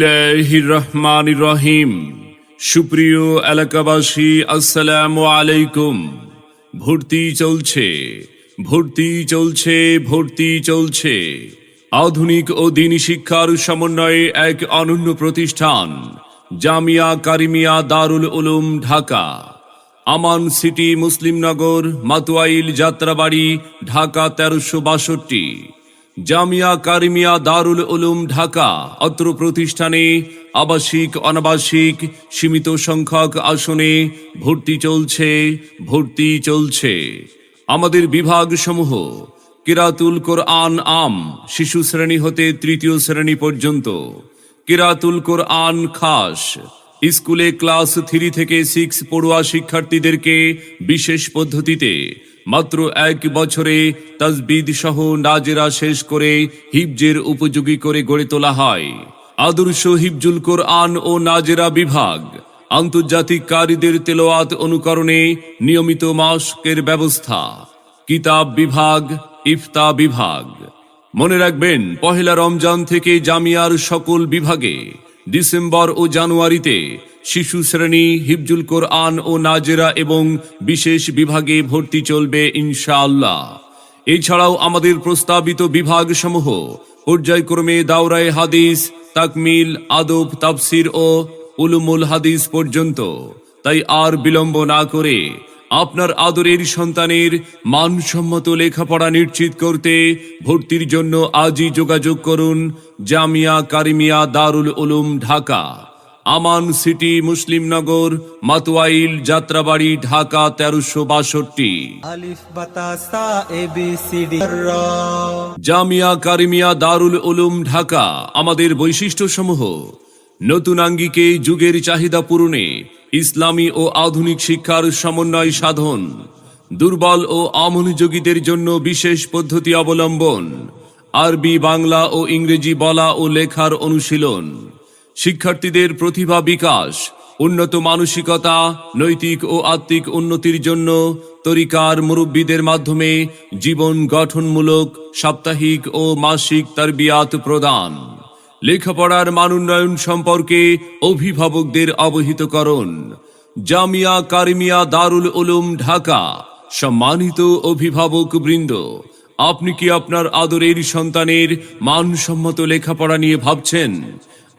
যায় রহমান রহিম সুপ্রিয় এলাকাবাসী, আসসালামু আলাইকুম। ভর্তি চলছে ভর্তি চলছে ভর্তি চলছে। আধুনিক ও দিনী শিক্ষার সমন্বয়ে এক অনন্য প্রতিষ্ঠান, জামিয়া কারিমিয়া দারুল উলুম, ঢাকা। আমান সিটি মুসলিমনগর, মাতুয়াইল যাত্রাবাড়ি, ঢাকা তেরোশো বাষট্টি। জামিয়া কারিমিয়া দারুল উলুম ঢাকা, অত্র প্রতিষ্ঠানে আবাসিক, অনাবাসিক, সীমিত সংখ্যক আসনে ভর্তি চলছে ভর্তি চলছে। আমাদের বিভাগসমূহ, কিরাতুল কোরআন আম, শিশু শ্রেণি হতে তৃতীয় শ্রেণি পর্যন্ত। কিরাতুল কোরআন খাস, স্কুলে ক্লাস থ্রি থেকে সিক্স পড়ুয়া শিক্ষার্থীদেরকে বিশেষ পদ্ধতিতে মাত্র এক বছরে তাজবিদ সহ নাজেরা শেষ করে হিবজের উপযোগী করে গড়ে তোলা হয়। আদর্শ হিবজুল কোরআন ও নাজেরা বিভাগ আন্তর্জাতিক কারীদের তেলোয়াত অনুকরণে নিয়মিত মাস্কের ব্যবস্থা। কিতাব বিভাগ, ইফতা বিভাগ। মনে রাখবেন, পহেলা রমজান থেকে জামিয়ার সকল বিভাগে ডিসেম্বর ও জানুয়ারিতে শিশু শ্রেণি হিবজুল কোরআন ও নাজেরা এবং বিশেষ বিভাগে ভর্তি চলবে ইনশাআল্লাহ। এছাড়াও আমাদের প্রস্তাবিত বিভাগসমূহ পর্যায়ক্রমে দাওরায়ে হাদিস, তাকমিল, আদব, তাফসির ও উলুমুল হাদিস পর্যন্ত। তাই আর বিলম্ব না করে আপনার আদরের সন্তানের মানসম্মত লেখাপড়া নিশ্চিত করতে ভর্তির জন্য আজই যোগাযোগ করুন জামিয়া কারিমিয়া দারুল উলুম ঢাকা আমান সিটি মুসলিমনগর মাতোয়াইল যাত্রাবাড়ি ঢাকা তেরোশো বাষট্টি। জামিয়া কারিমিয়া দারুল উলুম ঢাকা আমাদের বৈশিষ্ট্যসমূহ। নতুন আঙ্গিকে যুগের চাহিদা পূরণে ইসলামী ও আধুনিক শিক্ষার সমন্বয় সাধন, দুর্বল ও অমনোযোগীদের জন্য বিশেষ পদ্ধতি অবলম্বন, আরবি, বাংলা ও ইংরেজি বলা ও লেখার অনুশীলন, শিক্ষার্থীদের প্রতিভা বিকাশ, উন্নত মানসিকতা, নৈতিক ও আত্মিক উন্নতির জন্য তরিকার মুরব্বীদের মাধ্যমে জীবন গঠনমূলক সাপ্তাহিক ও মাসিক তারবিয়াত প্রদান। লেখাপড়ার মানোন্নয়ন সম্পর্কে অভিভাবকদের অবহিত করুন জামিয়া কারিমিয়া দারুল উলুম ঢাকা, সম্মানিত অভিভাবক বৃন্দ, আপনি কি আপনার আদরের সন্তানের মানসম্মত লেখাপড়া নিয়ে ভাবছেন?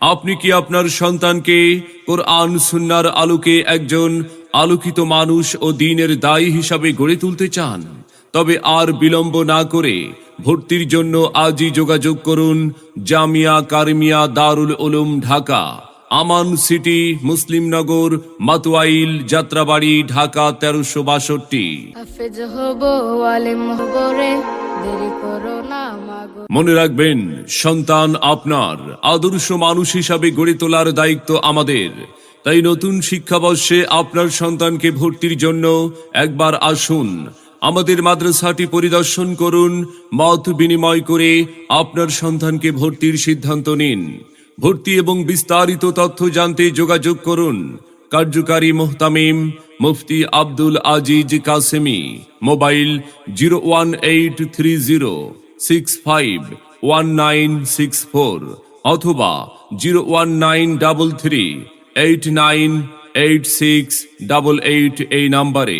আপনি কি আপনার সন্তানকে কোরআন সুন্নার আলোকে একজন আলোকিত মানুষ ও দিনের দায়ী হিসাবে গড়ে তুলতে চান? তবে আর বিলম্ব না করে ভর্তির জন্য আজই যোগাযোগ করুন জামিয়া কারিমিয়া দারুল উলুম ঢাকা আমান সিটি মুসলিমনগর মাতোয়াইল যাত্রাবাড়ি ঢাকা তেরোশো বাষট্টি। মনে রাখবেন সন্তান আপনার আদর্শ মানুষ হিসাবে গড়ে তোলার দায়িত্ব আমাদের। তাই নতুন শিক্ষাবর্ষে আপনার সন্তানকে ভর্তির জন্য একবার আসুন আমাদের মাদ্রাসাটি পরিদর্শন করুন, মত বিনিময় করে আপনার সন্তানকে ভর্তির সিদ্ধান্ত নিন। ভর্তি এবং বিস্তারিত তথ্য জানতে যোগাযোগ করুন। কার্যকারী মোহতামিম, Mufti Abdul Aziz Kasemi, mobile zero one eight three zero six five one nine six four অথবা zero one nine double three eight nine eight six double eight এই নাম্বারে